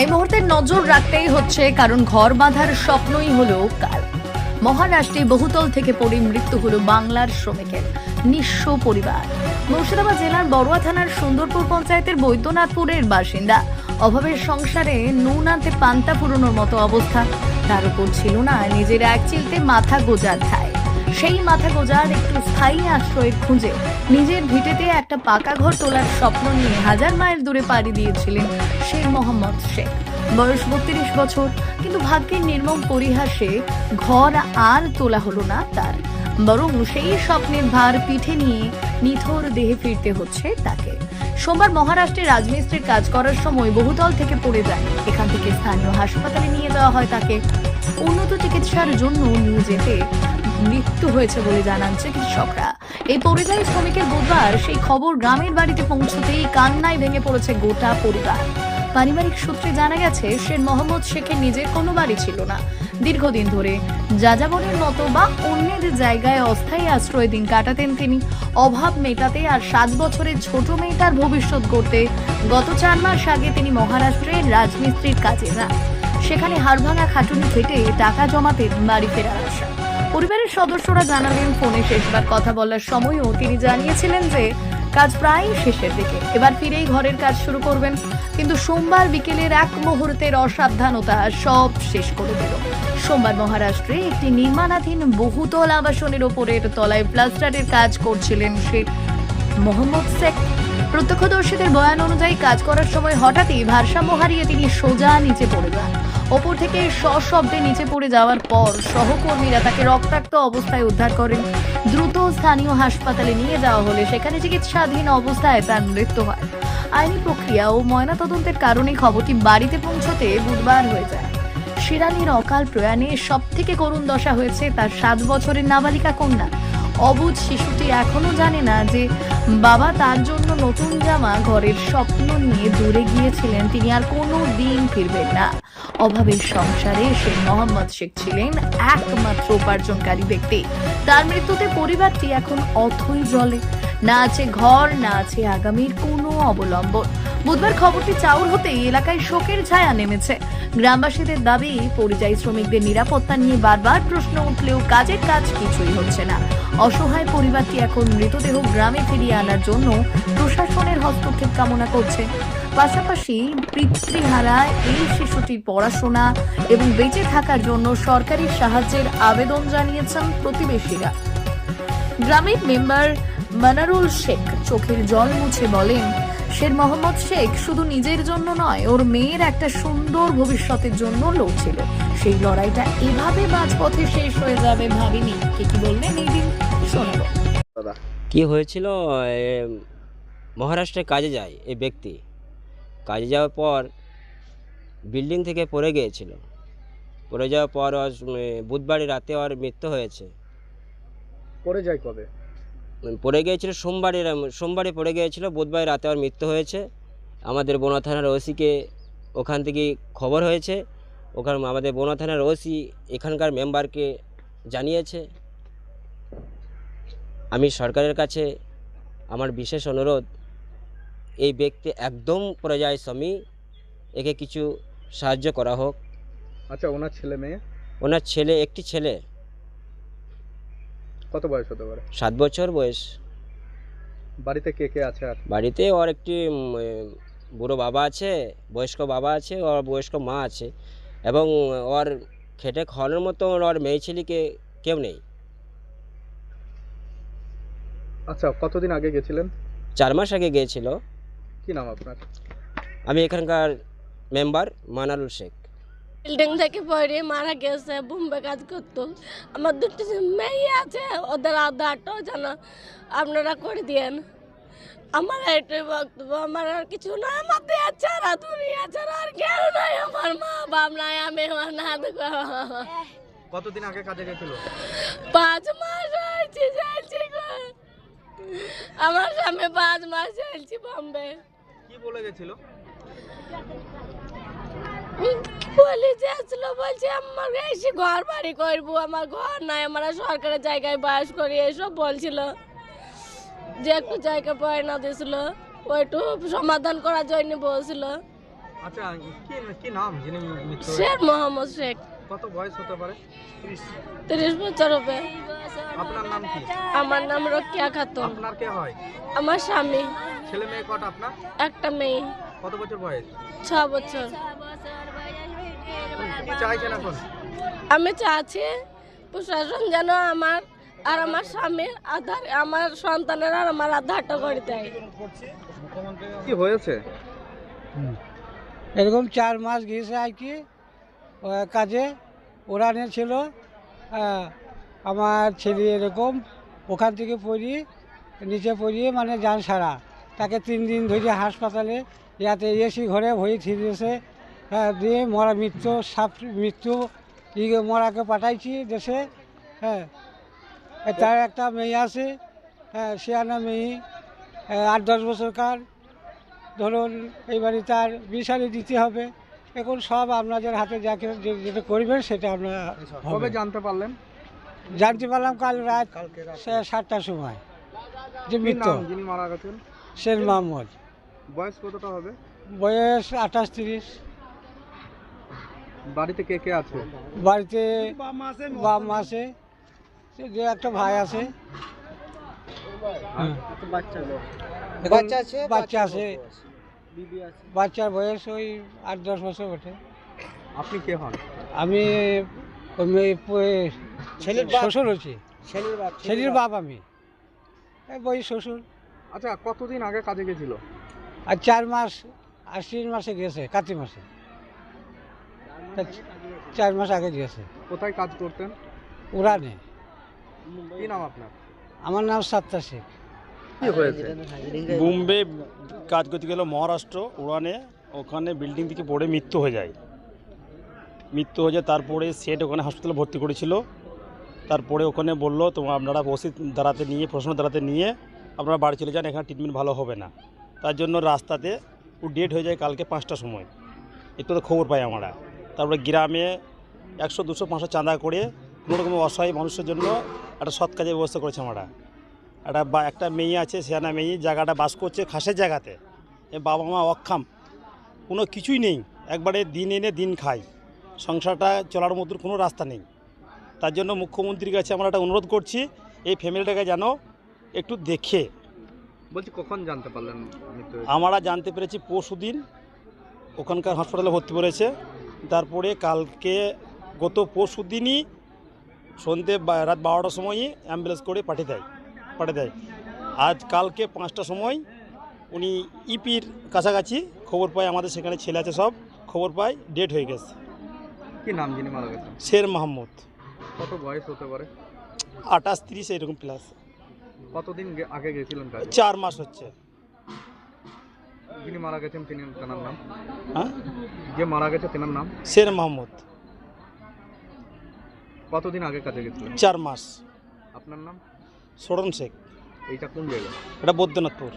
এই মুহূর্তে নজর রাখতেই হচ্ছে, কারণ ঘর বাঁধার স্বপ্নই হলো কাল। মহারাষ্ট্রে বহুতল থেকে পড়ে মৃত্যু হলো বাংলার শ্রমিকের নিঃস্ব পরিবার। মুর্শিদাবাদ জেলার বড়ুয়া থানার সুন্দরপুর পঞ্চায়েতের বৈদ্যনাথপুরের বাসিন্দা। অভাবের সংসারে নুন আনতে পান্তা পুরনোর মতো অবস্থা। তার উপর ছিল না, নিজের এক চিলতে মাথা গোজার ঠায় সেই মাথা গোজার একটু স্থায়ী আশ্রয়ের খুঁজে। নিজের ভিটেতে একটা পাকা ঘর তোলার স্বপ্ন নিয়ে হাজার মাইল দূরে পাড়ি দিয়েছিলেন শের মোহাম্মদ শেখ। বয়স বত্রিশ বছর, কিন্তু ভাগ্যের নির্মম পরিহাসে ঘর আর তোলা হলো না তার। বরং সেই স্বপ্নের ভার পিঠে নিয়ে নিথর দেহে ফিরতে হচ্ছে তাকে। সোমবার মহারাষ্ট্রে রাজমিস্ত্রির কাজ করার সময় বহুতল থেকে পড়ে যায়। এখান থেকে স্থানীয় হাসপাতালে নিয়ে যাওয়া হয় তাকে। উন্নত চিকিৎসার জন্য নিয়ে যেতে মৃত্যু হয়েছে বলে জানান চিকিৎসকরা এই পরিযায়ী শ্রমিকের বুধবার সেই খবর গ্রামের বাড়িতে পৌঁছতেই কান্নায় ভেঙে পড়েছে গোটা পরিবার। পারিবারিক সূত্রে জানা গেছে, শের মোহাম্মদ শেখের নিজের কোনো বাড়ি ছিল না। দীর্ঘদিন ধরে যাযাবনের মতো বা অন্যের জায়গায় অস্থায়ী আশ্রয় দিন কাটাতেন তিনি। অভাব মেটাতে আর সাত বছরের ছোট মেয়েটার ভবিষ্যৎ করতে গত চার মাস আগে তিনি মহারাষ্ট্রের রাজমিস্ত্রির কাজে যান। সেখানে হাড়ভাঙা খাটুনি খেটে টাকা জমাতেন বাড়ি ফেরার আশা। পরিবারের সদস্যরা জানালেন, ফোনে শেষবার কথা বলার সময়ও তিনি জানিয়েছিলেন যে কাজ প্রায় শেষের দিকে। এবার ফিরেই ঘরের কাজ শুরু করবেন। কিন্তু সোমবার বিকেলের এক মুহূর্তের অসাবধানতা সব শেষ করে দিল। সোমবার মহারাষ্ট্রে একটি নির্মাণাধীন বহুতল আবাসনের ওপরের তলায় প্লাস্টারের কাজ করছিলেন শেখ মোহাম্মদ শেখ। প্রত্যক্ষদর্শীদের বয়ান অনুযায়ী কাজ করার সময় হঠাৎই ভারসাম্য হারিয়ে তিনি সোজা নিচে পড়ে যান। ওপর থেকে সশব্দে নিচে পড়ে যাওয়ার পর সহকর্মীরা তাকে রক্তাক্ত অবস্থায় উদ্ধার করেন। দ্রুত স্থানীয় হাসপাতালে নিয়ে যাওয়া হলে সেখানে চিকিৎসাধীন অবস্থায় তার মৃত্যু হয়। আইনি প্রক্রিয়া ও ময়নাতদন্তের কারণে খবরটি বাড়িতে পৌঁছতে বুধবার হয়ে যায়। শিরানির অকাল প্রয়াণে সব থেকে করুণ দশা হয়েছে তার সাত বছরের নাবালিকা কন্যা। অবুধ শিশুটি এখনও জানে না যে বাবা তার জন্য নতুন জামা ঘরের স্বপ্ন নিয়ে দূরে গিয়েছিলেন। তিনি আর কোনো দিন ফিরবেন না। অভাবের সংসারে শেখ মোহাম্মদ শেখ ছিলেন একমাত্র উপার্জনকারী ব্যক্তি। তার মৃত্যুতে পরিবারটি এখন অথই জলে না আছে ঘর, না আছে আগামীর কোনো অবলম্বন। বুধবার খবরটি চাউর হতেই এলাকায় শোকের ছায়া নেমেছে। গ্রামবাসীদের দাবি, পরিযায়ী শ্রমিকদের নিরাপত্তা নিয়ে বারবার প্রশ্ন উঠলেও কাজের কাজ কিছুই হচ্ছে না। অসহায় পরিবারটি এখন মৃতদেহ গ্রামে ফিরিয়ে আনার জন্য প্রশাসনের হস্তক্ষেপ কামনা করছে। পাশাপাশি পিতৃহারা, এই শিশুটির পড়াশোনা এবং বেঁচে থাকার জন্য সরকারি সাহায্যের আবেদন জানিয়েছেন প্রতিবেশীরা। গ্রামের মেম্বার মানারুল শেখ চোখের জল মুছে বলেন শের মোহাম্মদ শেখ শুধু নিজের জন্য নয় ওর মেয়ের একটা সুন্দর ভবিষ্যতের জন্য লড়ছিল। সেই লড়াইটা এভাবে মাঝপথে শেষ হয়ে যাবে ভাবিনি। কে কি বললেন? এই দিন শোনাবো। কি হয়েছিল? মহারাষ্ট্রে কাজে যায় এই ব্যক্তি। কাজে যাওয়ার পর বিল্ডিং থেকে পড়ে গিয়েছিল। পড়ে যাওয়ার পর ওর, উম, বুধবারে রাতে ওর মৃত্যু হয়েছে। পড়ে যায় কবে? পড়ে গিয়েছিল সোমবারে সোমবারে পড়ে গিয়েছিল বুধবার রাতে ওর মৃত্যু হয়েছে। আমাদের বোনা থানার ওসিকে ওখান থেকে খবর হয়েছে। ওখান আমাদের বোনা থানার ওসি এখানকার মেম্বারকে জানিয়েছে। আমি সরকারের কাছে আমার বিশেষ অনুরোধ এই ব্যক্তি একদম পর্যায় স্বামী একে কিছু সাহায্য করা হোক। আচ্ছা ওনার ছেলে মেয়ে? ওনার ছেলে একটি ছেলে। কত বয়স হতে পারে? সাত বছর বয়স। বাড়িতে কে কে আছে আর? বাড়িতে ওর একটি উম, বুড়ো বাবা আছে বয়স্ক বাবা আছে ওর বয়স্ক মা আছে এবং ওর খেটে খাওয়ানোর মতো ওর মেয়ে ছেলেকে কেউ নেই। আচ্ছা কতদিন আগে গেছিলেন? চার মাস আগে গিয়েছিল। কি নাম আপনার? আমি এখানকার মেম্বার মানারুল শেখ। বিল্ডিং থেকে পড়ে মারা গেছে বোম্বে কাজ করতো। আমার দুটো মেয়ে আছে ওদের আধারটাও যেন আপনারা করে দিয়েন। আমার এটাই বক্তব্য আমার আর কিছু না আমার দেয়া ছাড়া দুনিয়া ছাড়া আর কেউ নাই আমার মা বাপ নাই আমি আমার না কতদিন আগে কাজে গেছিল? পাঁচ মাস হয়েছে যাইছি। আমার স্বামী পাঁচ মাস চলছি বম্বে। কি বলে গেছিল? বলে যে আসলো বলছে আমার এসে ঘর বাড়ি করব। আমার ঘর নাই আমরা সরকারের জায়গায় বাস করি। এসব বলছিল। যে একটু জায়গা পায় না দিয়েছিল ওইটু সমাধান করার জন্য বলছিল। আচ্ছা কি কি নাম যিনি শেখ মোহাম্মদ শেখ। কত বয়স হতে পারে? তিরিশ বছর হবে। আপনার নাম কি? আমার নাম রকিয়া খাতুন। আপনার কে হয়? আমার স্বামী। ছেলে মেয়ে কটা আপনার? একটা মেয়ে। কত বছর বয়স? ছ বছর। কি চাইছেন এখন আমি চাচ্ছি প্রশাসন যেন আমার আর আমার স্বামীর আধার আমার সন্তানের আর আমার আধারটা করে দেয়। কি হয়েছে? এরকম চার মাস গিয়েছে আর কি কাজে ওরানে ছিল আহ, আমার ছেলে এরকম ওখান থেকে পড়িয়ে নিচে পড়িয়ে মানে যান সারা। তাকে তিন দিন ধরে হাসপাতালে ইয়াতে এসি ঘরে ভয়ে থিয়েছে হ্যাঁ দিয়ে মরা মৃত্যু সাপ মৃত্যু ই মরাকে পাঠাইছি দেশে হ্যাঁ। তার একটা মেয়ে আছে হ্যাঁ শিয়ানা মেয়ে আহ, আট দশ বছরকার ধরুন এইবারে তার বিষারি দিতে হবে। এখন সব আপনাদের হাতে যাকে যেটা করবেন সেটা আপনারা কবে হবে। জানতে পারলেন? জানতে পারলাম কাল রাত সা- সাতটার সময়। যে মৃত্যু। যিনি মারা গেছেন? শের মোহাম্মদ বয়স কতটা হবে? বয়স আঠাশ তিরিশ। বাড়িতে কে কে আছে? বাড়িতে বাপ মা আছে সে যে একটা ভাই আছে। হ্যাঁ। বাচ্চা আছে বাচ্চা আছে। বাচ্চার বয়স ওই আট দশ বছর বটে। আপনি কে হন? আমি ছেলের শ্বশুর হচ্ছে ছেলের বাপ আমি। বই শ্বশুর। আচ্ছা কতদিন আগে কাজে গেছিল? আর চার মাস আশ্বিন মাসে গেছে কার্তিক মাসে। চার মাস আগে গেছে কোথায় কাজ করতেন? উড়ানে। কি নাম আপনার? আমার নাম সাত্তা শেখ। কি হয়েছে? বোম্বে কাজ করতে গেল মহারাষ্ট্র উড়ানে। ওখানে বিল্ডিং থেকে পড়ে মৃত্যু হয়ে যায়। মৃত্যু হয়ে যায় তারপরে সেট ওখানে হাসপাতালে ভর্তি করেছিল। তারপরে ওখানে বলল তোমার আপনারা ওষুধ দাঁড়াতে নিয়ে প্রশ্ন দাঁড়াতে নিয়ে আপনারা বাড়ি চলে যান এখানে ট্রিটমেন্ট ভালো হবে না। তার জন্য রাস্তাতে ও ডেট হয়ে যায় কালকে পাঁচটার সময়। একটু তো খবর পাই আমরা। তারপরে গ্রামে একশো দুশো পাঁচশো চাঁদা করে কোনো রকম অসহায় মানুষের জন্য একটা সৎ কাজের ব্যবস্থা করেছে আমরা। একটা বা একটা মেয়ে আছে সেখানে মেয়ে জায়গাটা বাস করছে খাসের জায়গাতে। এ বাবা মা অক্ষাম। কোনো কিছুই নেই। একবারে দিন এনে দিন খাই সংসারটা চলার মতন কোনো রাস্তা নেই। তার জন্য মুখ্যমন্ত্রীর কাছে আমরা একটা অনুরোধ করছি এই ফ্যামিলিটাকে যেন একটু দেখে। বলছি কখন জানতে পারলেন আমরা জানতে পেরেছি পরশু দিন ওখানকার হাসপাতালে ভর্তি করেছে। তারপরে কালকে গত পরশু দিনই সন্ধ্যে রাত বারোটার সময়ই অ্যাম্বুলেন্স করে পাঠিয়ে দেয় পাঠিয়ে দেয়। আজ কালকে পাঁচটার সময় উনি ইপির কাছাকাছি খবর পায় আমাদের সেখানে ছেলে আছে সব খবর পায় ডেট হয়ে গেছে। কি নাম যিনি মারা গেছেন? শের মাহমুদ। কত বয়স হতে পারে? আঠাশ তিরিশ এরকম প্লাস কতদিন আগে গেছিলেন চার মাস হচ্ছে। যিনি মারা গেছেন তিনি তেনার নাম? হ্যাঁ? যে মারা গেছে তেনার নাম? শের মাহমুদ। কতদিন আগে কাজে গেছিলেন? চার মাস। আপনার নাম? সোরন শেখ। এইটা কোন জায়গা? এটা বৈদ্যনাথপুর।